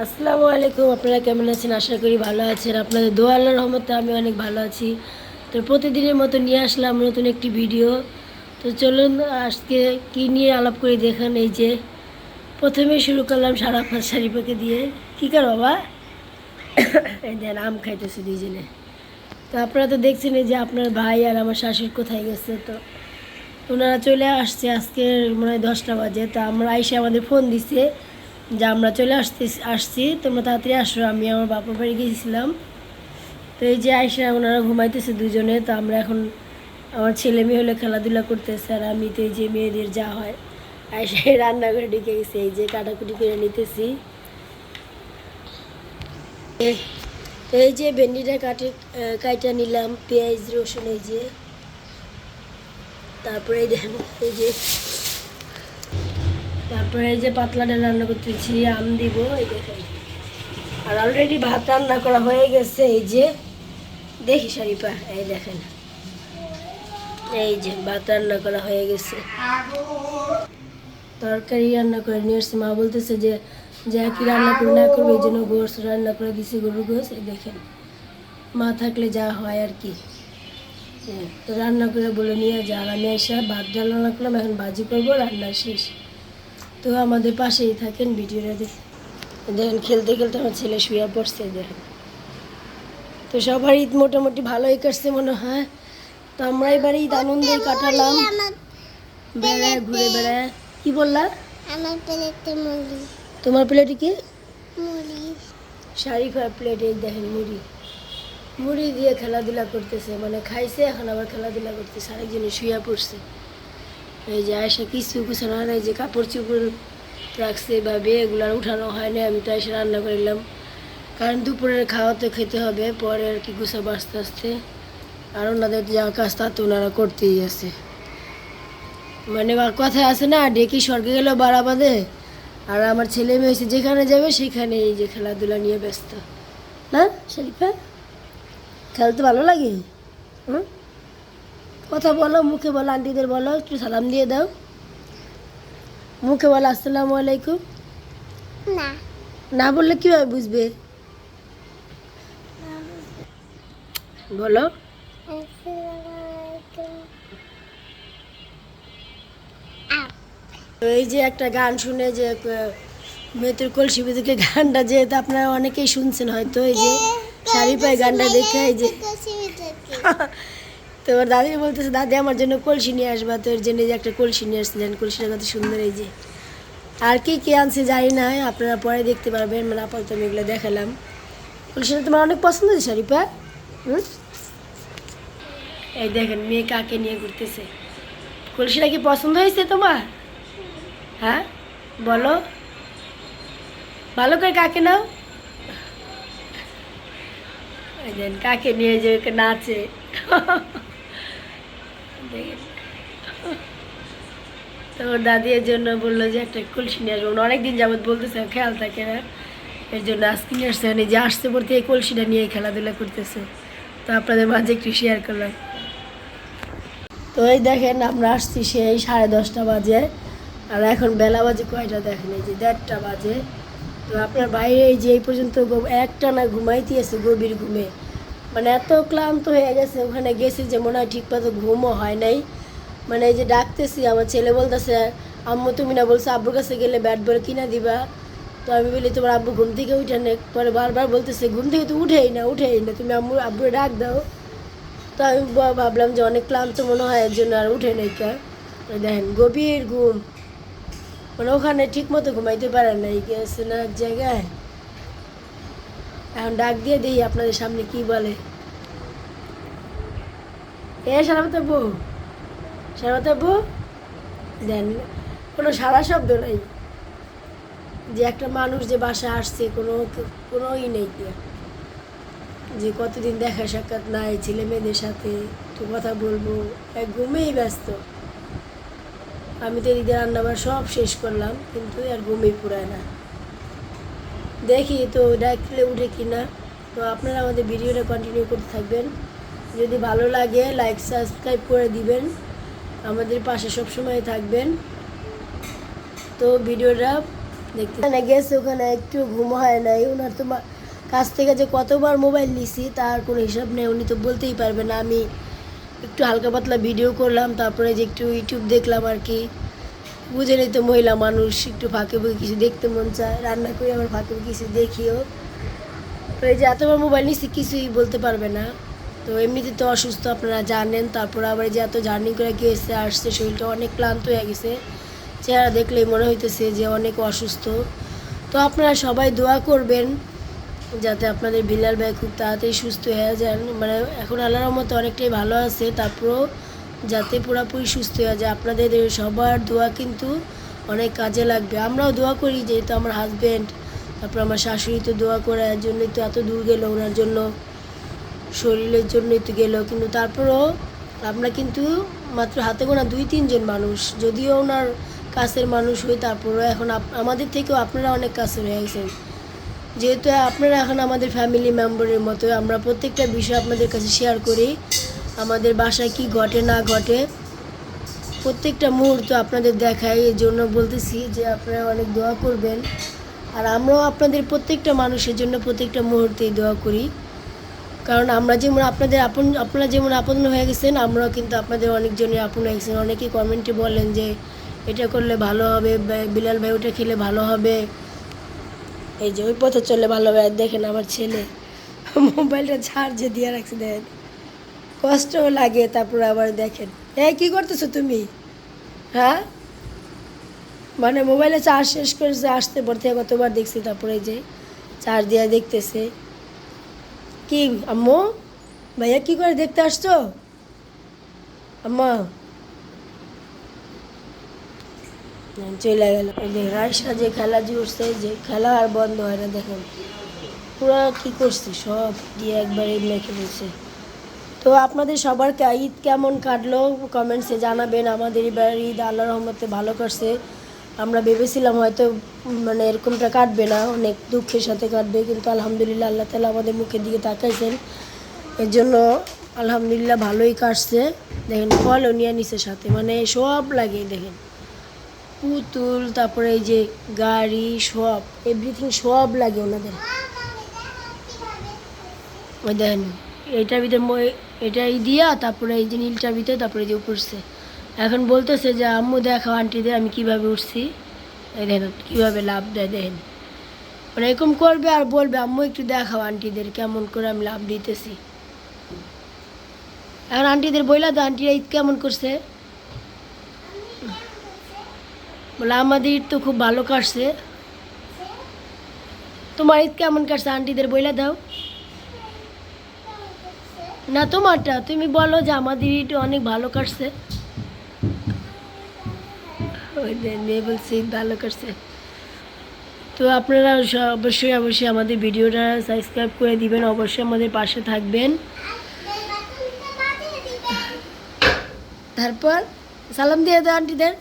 আসসালামু আলাইকুম, আপনারা কেমন আছেন? আশা করি ভালো আছেন। আপনাদের দোয়া আল্লাহর রহমতে আমি অনেক ভালো আছি। তো প্রতিদিনের মতো নিয়ে আসলাম নতুন একটি ভিডিও। তো চলুন, আজকে কি নিয়ে আলাপ করে দেখান? এই যে, প্রথমে শুরু করলাম সারা ফাঁস শাড়িপাকে দিয়ে। কী কর বাবা? এই দেন, আম খাইতেছে দুইজনে। তো আপনারা তো দেখছেন এই যে আপনার ভাই আর আমার শাশুড়ি কোথায় গেছে, তো ওনারা চলে আসছে আজকে মনে হয় দশটা বাজে। তো আমরা আইসে আমাদের ফোন দিছে। যে আমরা চলে আসতে আসছি, তোমরা তাড়াতাড়ি আসো, আমি আমার বাপের বাড়ি গিয়েছিলাম। তো এই যে আইসা ওনারা ঘুমাইতেছে দুজনে, তো আমরা এখন আমার ছেলে মেয়ে হলে খেলাধুলা করতেছে আর আমি তো এই যে মেয়েদের যা হয়, আইসা রান্না করে ঢুকে গেছি, এই যে কাটাকুটি করে নিতেছি। এই যে ভেন্ডিটা কাটে কাইটা নিলাম, পেঁয়াজ, রসুন, এই যে। তারপরে দেখেন, এই যে তারপরে এই যে পাতলাটা রান্না করতেছি, আম দিব, এই দেখেন আর অলরেডি ভাত রান্না করা হয়ে গেছে, এই যে দেখি শাড়িপা এই দেখেন। এই যে ভাত রান্না করা হয়ে গেছে। তরকারি রান্না করে নিয়ে এসছে মা বলতেছে যে, যা কি রান্না করে না করবে, এই জন্য গোস রান্না করে দিছি গরুর গোস এই দেখেন। মা থাকলে যা হয় আর কি। তো রান্না করে বলে নিয়ে যা। আমি এসে ভাত ডাল রান্না করলাম, এখন ভাজি করব, রান্না শেষ। তো আমাদের পাশেই থাকেন ভিডিওটা দেখে দেখেন খেলতে খেলতে আমার ছেলে শুয়ে পড়ছে দেখেন। তো সবার ঈদ মোটামুটি ভালোই কাটছে মনে হয়। তো আমরা এবার ঈদ আনন্দে কাটালাম। বেড়ায় ঘুরে বেড়ায়। কি বললা? আমার প্লেটে মুড়ি। তোমার প্লেটে কি? মুড়ি। শাড়ি খাওয়া প্লেটে দেখেন মুড়ি। মুড়ি দিয়ে খেলাধুলা করতেছে মানে খাইছে এখন আবার খেলাধুলা করতেছে আরেকজনে শুয়ে পড়ছে। এই যে আয়সা কিছু গুছানো হয় না যে কাপড় চুপড় রাখছে বা এগুলো আর উঠানো হয় না আমি তো এসে রান্না করলাম কারণ দুপুরের খাওয়া তো খেতে হবে, পরে আর কি গুছাবো আস্তে আস্তে। আর ওনাদের যা কাজ তা তো ওনারা করতেই আছে। মানে কথা আছে না, ডেকি স্বর্গে গেলেও বাড়া বাঁধে আর আমার ছেলে মেয়ে হয়েছে যেখানে যাবে সেখানে এই যে খেলাধুলা নিয়ে ব্যস্ত। না, শরীফা? খেলতে ভালো লাগে? হুম? কথা বলো মুখে বলো আন্টিদের বলো একটু সালাম দিয়ে দাও। মুখে বলো আসসালামু আলাইকুম। না। না বললে কীভাবে বুঝবে? বলো। এই যে একটা গান শুনে যে মেতুর কলসি বিদুকে গানটা যেহেতু আপনারা অনেকেই শুনছেন হয়তো এই যে শাড়ি পায়ে গানটা দেখে এই যে। তো ওর দাদি বলতেছে, দাদি, আমার জন্য কলসি নিয়ে আসবা। তো জন্য যে একটা কলসি নিয়ে আসছিলেন। কলসিটা কত সুন্দর এই যে। আর কি কে আনছে জানি না, আপনারা পরে দেখতে পারবেন। মানে আপাতত আমি এগুলো দেখালাম। কলসিটা তোমার অনেক পছন্দ হয়েছে শাড়িপা হুম? এই দেখেন, মেয়ে কাকে নিয়ে ঘুরতেছে। কলসিটা কি পছন্দ হয়েছে তোমার? হ্যাঁ? বলো। ভালো করে কাকে নাও? কাকে নিয়ে যে নাচে? তো ওর এর জন্য বলল যে একটা কলসি নিয়ে আসব। অনেকদিন যাবত বলতেছে খেয়াল থাকে না। এর জন্য আজকে নিয়ে আসছে। যে আসতে পড়তে এই কলসিটা নিয়ে খেলাধুলা করতেছে। তো আপনাদের মাঝে একটু শেয়ার করলাম। তো এই দেখেন, আমরা আসছি সেই সাড়ে দশটা বাজে। আর এখন বেলা বাজে কয়টা দেখেন? এই যে দেড়টা বাজে। তো আপনার বাইরে এই যে এই পর্যন্ত একটা না ঘুমাইতে আছে গভীর ঘুমে। মানে এত ক্লান্ত হয়ে গেছে, ওখানে গেছি যে মনে হয় ঠিক মতো ঘুমও হয় নাই। মানে এই যে ডাকতেছি, আমার ছেলে বলতেছে, আম্মু, তুমি না বলছো আব্বুর কাছে গেলে ব্যাট বল কিনা দিবা? তো আমি বলি, তোমার আব্বু ঘুম থেকে উঠে নে পরে বারবার বলতেছে, ঘুম থেকে তো উঠেই না উঠেই না, তুমি আম্মু, আব্বুরে ডাক দাও। তো আমি ভাবলাম যে অনেক ক্লান্ত মনে হয়, এর জন্য আর উঠে নেই কা। দেখেন, গভীর ঘুম। মানে ওখানে ঠিক মতো ঘুমাইতে পারে না এই গেছে না এক জায়গায়। এখন ডাক দিয়ে দিই আপনাদের সামনে কি বলে। এ সারামতে বউ সারামতে বউ দেন, কোনো সারা শব্দ নেই। যে একটা মানুষ যে বাসায় আসছে, কোনো কোনো ই নেই যে। কতদিন দেখা সাক্ষাৎ নাই, ছেলে মেয়েদের সাথে তো কথা বলব, এক ঘুমেই ব্যস্ত। আমি তো এদিকে রান্নাবার সব শেষ করলাম, কিন্তু আর ঘুমেই পুরায় না। দেখি তো ডাকলে উঠে কি না। তো আপনারা আমাদের ভিডিওটা কন্টিনিউ করতে থাকবেন। যদি ভালো লাগে লাইক সাবস্ক্রাইব করে দিবেন। আমাদের পাশে সবসময় থাকবেন। তো ভিডিওটা দেখতে গেছে, ওখানে একটু ঘুম হয় নাই। ওনার তো কাছ থেকে যে কতবার মোবাইল নিছি, তার কোনো হিসাব নেই। উনি তো বলতেই পারবেন আমি একটু হালকা পাতলা ভিডিও করলাম, তারপরে যে একটু ইউটিউব দেখলাম আর কি। বুঝেনি তো মহিলা মানুষ, একটু ফাঁকে ফুঁকে কিছু দেখতে মন চায়। রান্না করে, আবার ফাঁকে কিছু দেখিও। তো এই যে এতবার মোবাইল নিচ্ছি কিছুই বলতে পারবে না। তো এমনিতে তো অসুস্থ, আপনারা জানেন। তারপর আবার যে এত জার্নি করে গিয়েছে আসছে, শরীরটা অনেক ক্লান্ত হয়ে গেছে। চেহারা দেখলেই মনে হইতেছে যে অনেক অসুস্থ। তো আপনারা সবাই দোয়া করবেন, যাতে আপনাদের বিলাল ভাই খুব তাড়াতাড়ি সুস্থ হয়ে যান। মানে এখন আল্লাহর মতো অনেকটাই ভালো আছে। তারপরও যাতে পুরোপুরি সুস্থ হয়ে যায়। আপনাদের সবার দোয়া কিন্তু অনেক কাজে লাগবে। আমরাও দোয়া করি যেহেতু আমার হাজব্যান্ড তারপর আমার শাশুড়ি তো দোয়া করে, এর জন্যই তো এত দূর গেলো ওনার জন্য। শরীরের জন্যই তো গেলো, কিন্তু তারপরও আমরা কিন্তু মাত্র হাতে গোনা দুই, তিনজন মানুষ। যদিও ওনার কাছের মানুষ হই, তারপরেও এখন আমাদের থেকেও আপনারা অনেক কাছে হয়ে গেছেন। যেহেতু আপনারা এখন আমাদের ফ্যামিলি মেম্বারের মতো আমরা প্রত্যেকটা বিষয় আপনাদের কাছে শেয়ার করি। আমাদের বাসায় কি ঘটে, না ঘটে, প্রত্যেকটা মুহূর্ত আপনাদের দেখাই এই জন্য বলতেছি যে আপনারা অনেক দোয়া করবেন। আর আমরাও আপনাদের প্রত্যেকটা মানুষের জন্য প্রত্যেকটা মুহূর্তেই দোয়া করি। কারণ আমরা যেমন আপনাদের আপন, আপনারা যেমন আপন হয়ে গেছেন, আমরাও কিন্তু আপনাদের অনেকজনের আপন হয়ে গেছেন। অনেকেই কমেন্টে বলেন যে, এটা করলে ভালো হবে বিলাল ভাই ওটা খেলে ভালো হবে। এই যে ওই পথে চললে ভালো হবে। দেখেন আমার ছেলে, মোবাইলটা চার্জে দিয়ে রাখছে, দেখেন। কষ্টও লাগে, তারপর আবার দেখেন। এই কি করতেছো তুমি? হ্যাঁ? মানে মোবাইলে চার্জ শেষ করেছে আসতে থেকে কতবার দেখছি তারপরে যে চার্জ দিয়ে দেখতেছে। কি, আম্মু? ভাইয়া কি করে দেখতে আসছো? আম্মা? চলে গেল। রাইসা যে খেলা জুড়ছে যে খেলা আর বন্ধ হয় না, দেখেন। পুরা কি করছে, সব দিয়ে একবারে মেখে ফেলছে। তো আপনাদের সবার ঈদ কেমন কাটলো? কমেন্টসে জানাবেন। আমাদের এবার ঈদ আল্লাহ রহমতে ভালো করছে আমরা ভেবেছিলাম হয়তো মানে এরকমটা কাটবে না। অনেক দুঃখের সাথে কাটবে, কিন্তু আলহামদুলিল্লাহ আল্লাহ তালা আমাদের মুখের দিকে তাকাইছেন। এর জন্য আলহামদুলিল্লাহ ভালোই কাটছে। দেখেন ফলও নিয়ে নিছে সাথে। মানে সব লাগে দেখেন। পুতুল, তারপরে এই যে গাড়ি, সব এভরিথিং সব লাগে ওনাদের। ওই দেখেন, এইটার ভিতরে মই- এই দিয়া তারপরে এই যে নীলটার ভিতরে তারপরে যে উপরছে এখন বলতেছে যে, আম্মু দেখাও আন্টিদের আমি কীভাবে উঠছি। দেখেন কীভাবে লাভ দেয়, দেখেন। মানে এরকম করবে আর বলবে, আম্মু, একটু দেখাও আন্টিদের কেমন করে আমি লাভ দিতেছি। এখন আন্টিদের বইলা তো আন্টিরা ঈদ কেমন করছে? বলে, আমাদের ঈদ তো খুব ভালো কাটছে। তোমার ঈদ কেমন কাটছে? আন্টিদের বইলা দাও। না তোমারটা, তুমি বলো যে আমাদের ঈদ অনেক ভালো কাটছে ওই মেয়ে বলছে, ভালো কাটছে তো আপনারা অবশ্যই অবশ্যই আমাদের ভিডিওটা সাবস্ক্রাইব করে দিবেন, অবশ্যই আমাদের পাশে থাকবেন। তারপর সালাম দিয়ে দাও, আন্টিদের।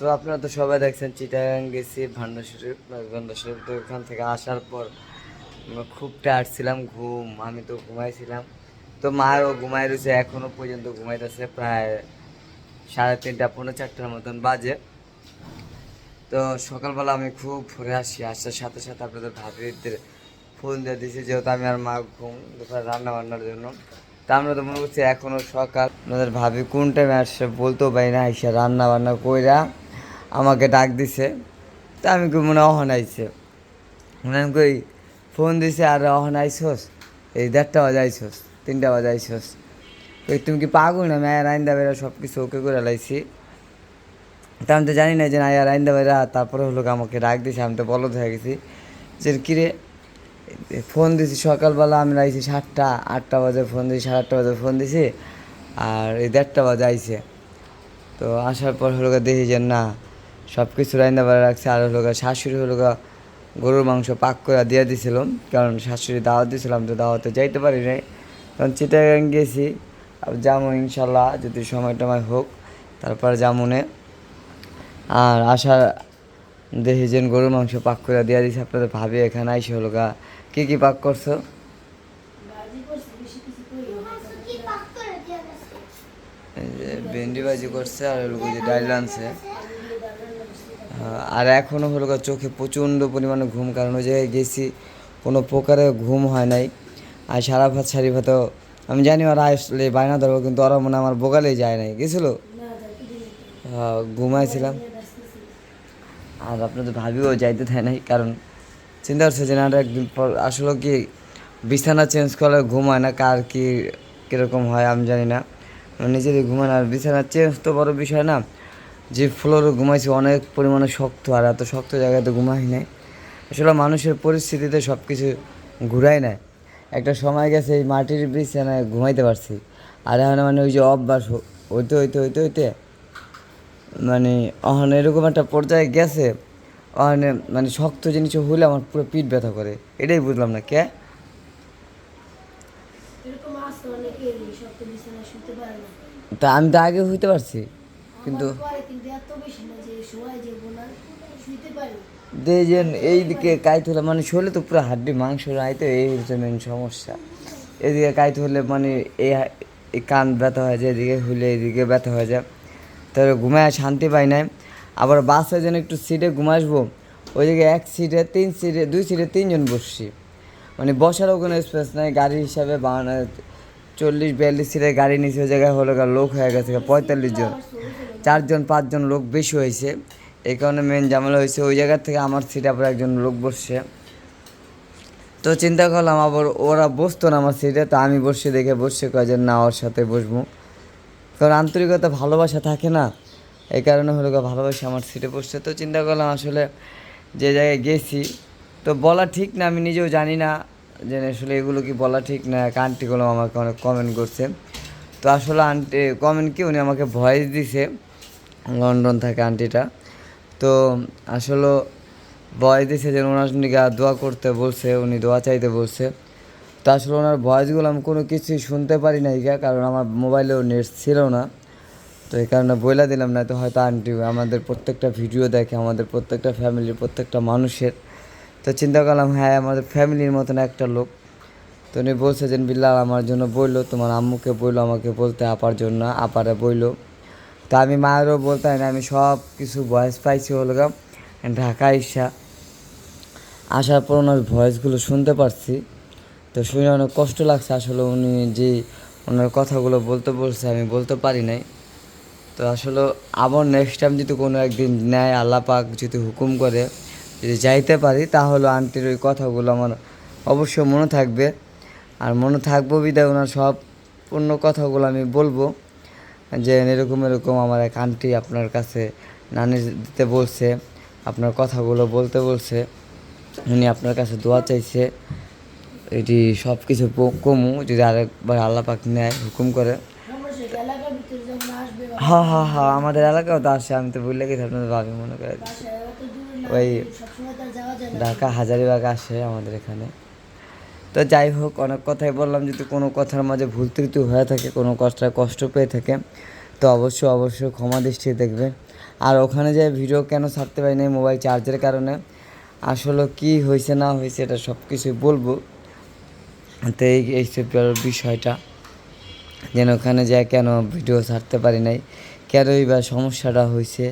তো আপনারা তো সবাই দেখছেন চিটাগাং গেছি, ভান্ডার শরীফ শরীফ তো ওখান থেকে আসার পর খুব টায়ার্ড ছিলাম, ঘুম, আমি তো ঘুমাইছিলাম। তো মাও ঘুমাই রয়েছে, এখনও পর্যন্ত ঘুমাইতেছে প্রায় সাড়ে তিনটা, পৌনে চারটার মতন বাজে। তো সকালবেলা আমি খুব ভোরে আসি, আসার সাথে সাথে আপনাদের ভাবিদের ফোন দিয়ে দিয়েছি, যেহেতু আমি আর মা ঘুম দুপুরে রান্না বান্নার জন্য। তা আমরা তো মনে করছি এখনও সকাল। আপনাদের ভাবি কোন টাইমে আসছে বলতেও পারি না আইসা রান্না বান্না কইরা আমাকে ডাক দিছে। তা আমি কই, মনে অহন আইছে। আমি কই, ফোন দিছে, আর অহন আইসোস এই দেড়টা বাজে আইসোস তিনটা বাজে আইসোস কই, তুমি কি পাগল না? মেয়ের আইন্দা বেড়া সব কিছু ওকে করে লাইছি। তা আমি তো জানি না যে না আর আইন্দা বেড়া তারপরে হলো আমাকে ডাক দিছে, আমি তো বলদ হয়ে গেছি। যে কিরে ফোন দিছি সকালবেলা, আমি আইছি সাতটা, আটটা বাজে ফোন দিছি, সাড়ে আটটা বাজে ফোন দিছি, আর এই দেড়টা বাজে আইছে। তো আসার পর হলো দেখি যে না সব কিছু রান্না বাড়া রাখছে, আর হলো শাশুড়ি হলো গরুর মাংস পাক করে দিয়ে দিছিলাম, কারণ শাশুড়ি দাওয়াত দিয়েছিলাম তো দাওয়াতে যাইতে পারি নাই। কারণ চিটাগাং গেছি যাব ইনশাল্লাহ, যদি সময় টময় হোক, তারপর যামুনে আর আশা দেখি যেন গরুর মাংস পাক করে দিয়ে দিছে, আপনাদের ভাবি এখানে আইসে হলো গা কী কী পাক করছ? ভেন্ডি ভাজি করছে, আর যে ডাইল আনছে। আর এখনও হলো চোখে প্রচণ্ড পরিমাণে ঘুম কারণ ওই জায়গায় গেছি কোনো প্রকারে ঘুম হয় নাই। আর সারা ভাত সারি ভাতও আমি জানি ওরা আসলে বায়না ধরবো কিন্তু ওরা মনে হয় আমার বোগালেই যায় নাই গেছিল? ঘুমাইছিলাম। আর আপনাদের ভাবিও যাইতে দেয় নাই কারণ চিন্তা করছে যে না একদিন পর আসলে কি বিছানা চেঞ্জ করলে ঘুম হয় না কার কী কীরকম হয় আমি জানি না। আমি নিজেরই ঘুমাই না আর বিছানা চেঞ্জ তো বড় বিষয় না। যে ফ্লোরে ঘুমাইছি অনেক পরিমাণে শক্ত আর এত শক্ত জায়গায় তো ঘুমাই নাই। আসলে মানুষের পরিস্থিতিতে সব কিছু ঘুরাই নেয় একটা সময় গেছে এই মাটির বিছানায় ঘুমাইতে পারছি। আর এখন মানে ওই যে অভ্যাস হইতে হইতে হইতে হইতে মানে অহন এরকম একটা পর্যায়ে গেছে অহনে মানে শক্ত জিনিস হইলে আমার পুরো পিঠ ব্যথা করে। এটাই বুঝলাম না কে? না। তা আমি তো আগে হইতে পারছি। কিন্তু যে এইদিকে কাইত হলে মানে শরীরে তো পুরো হাড্ডি, মাংস নাই তো, এই হচ্ছে মেন সমস্যা। এদিকে কাইত হলে মানে এই কান ব্যথা হয়ে যায়, এদিকে হলে এদিকে ব্যথা হয়ে যায়। তাহলে ঘুমায় শান্তি পাই নাই। আবার বাসে যেন একটু সিটে ঘুমাসবো ওই জায়গায় এক সিটে তিন সিটে দুই সিটে তিনজন বসছি। মানে বসারও কোনো স্পেস নাই গাড়ি হিসাবে বানানো চল্লিশ, বিয়াল্লিশ সিটের গাড়ি নিচে ওই জায়গায় হলো লোক হয়ে গেছে, পঁয়তাল্লিশ জন। চারজন, পাঁচজন লোক বেশি হয়েছে। এই কারণে মেন ঝামেলা হয়েছে। ওই জায়গা থেকে আমার সিটে আবার একজন লোক বসছে। তো চিন্তা করলাম, আবার ওরা বসতো না আমার সিটে তো আমি বসে দেখে বসছে কয় যে না ওর সাথে বসবো। কারণ আন্তরিকতা, ভালোবাসা থাকে না। এই কারণে হলো ভালোবাসা আমার সিটে বসছে। তো চিন্তা করলাম আসলে যে জায়গায় গেছি, তো বলা ঠিক না, আমি নিজেও জানি না। যে আসলে এগুলো কি বলা ঠিক না? এক আন্টিগুলো আমাকে অনেক কমেন্ট করছে। তো আসলে আন্টি কমেন্ট কি, উনি আমাকে ভয়েস দিছে। লন্ডন থাকে আন্টিটা তো আসলে ভয়েস দিছে যে ওনার নিকে দোয়া করতে বলছে, উনি দোয়া চাইতে বলছে। তো আসলে ওনার ভয়েসগুলো আমি কোনো কিছুই শুনতে পারি না ইগা কারণ আমার মোবাইলেও নেট ছিল না। তো এই কারণে বইলা দিলাম না তো হয়তো আন্টি আমাদের প্রত্যেকটা ভিডিও দেখে, আমাদের প্রত্যেকটা ফ্যামিলির প্রত্যেকটা মানুষের। তো চিন্তা করলাম হ্যাঁ আমাদের ফ্যামিলির মতন একটা লোক। তো উনি বলছে যে, বিল্লাল, আমার জন্য বইলো, তোমার আম্মুকে বইলো, আমাকে বলতে আপার জন্য, আপারে বইলো। তা আমি মায়েরও বলতে হয় না আমি সব কিছু ভয়েস পাইছি হলো ঢাকা ইসা আসার পর ওনার ভয়েসগুলো শুনতে পারছি। তো শুনে অনেক কষ্ট লাগছে, আসলে উনি যে ওনার কথাগুলো বলতে বলছে, আমি বলতে পারি নাই। তো আসলে আবার নেক্সট টাইম যদি কোনো একদিন নেয় আল্লাহ পাক যদি হুকুম করে যদি যাইতে পারি, তাহলে আন্টির ওই কথাগুলো আমার অবশ্যই মনে থাকবে। আর মনে থাকব বিদায় ওনার সব পূর্ণ কথাগুলো আমি বলব। যে এরকম এরকম আমার এক আন্টি আপনার কাছে নানি দিতে বলছে, আপনার কথাগুলো বলতে বলছে, উনি আপনার কাছে দোয়া চাইছে। এটি সব কিছু কমু, যদি আরেকবার আল্লাহ পাক নেয় হুকুম করে। হ্যাঁ হ্যাঁ হ্যাঁ আমাদের এলাকাও তো আসে, আমি তো বললে গেছি আপনাদের ভাবি মনে করে। ওই সবসময় তো আর যাওয়া যায় না ঢাকা হাজারিবাগ আসে আমাদের এখানে। তো যাই হোক, অনেক কথাই বললাম, যদি কোনো কথার মাঝে ভুল ত্রুটি হয়ে থাকে, কোনো কষ্টের কষ্ট পেয়ে থাকে, তো অবশ্যই অবশ্যই ক্ষমা দৃষ্টি দেখবে। আর ওখানে যে ভিডিও কেন ছাড়তে পারি না মোবাইল চার্জের কারণে, আসলে কি হয়েছে, না হয়েছে, এটা সব কিছুই বলব। তো এই এই সব বিষয়টা, যেন ওখানে যায় কেন ভিডিও ছাড়তে পারি নাই, কেনই বা সমস্যাটা হয়েছে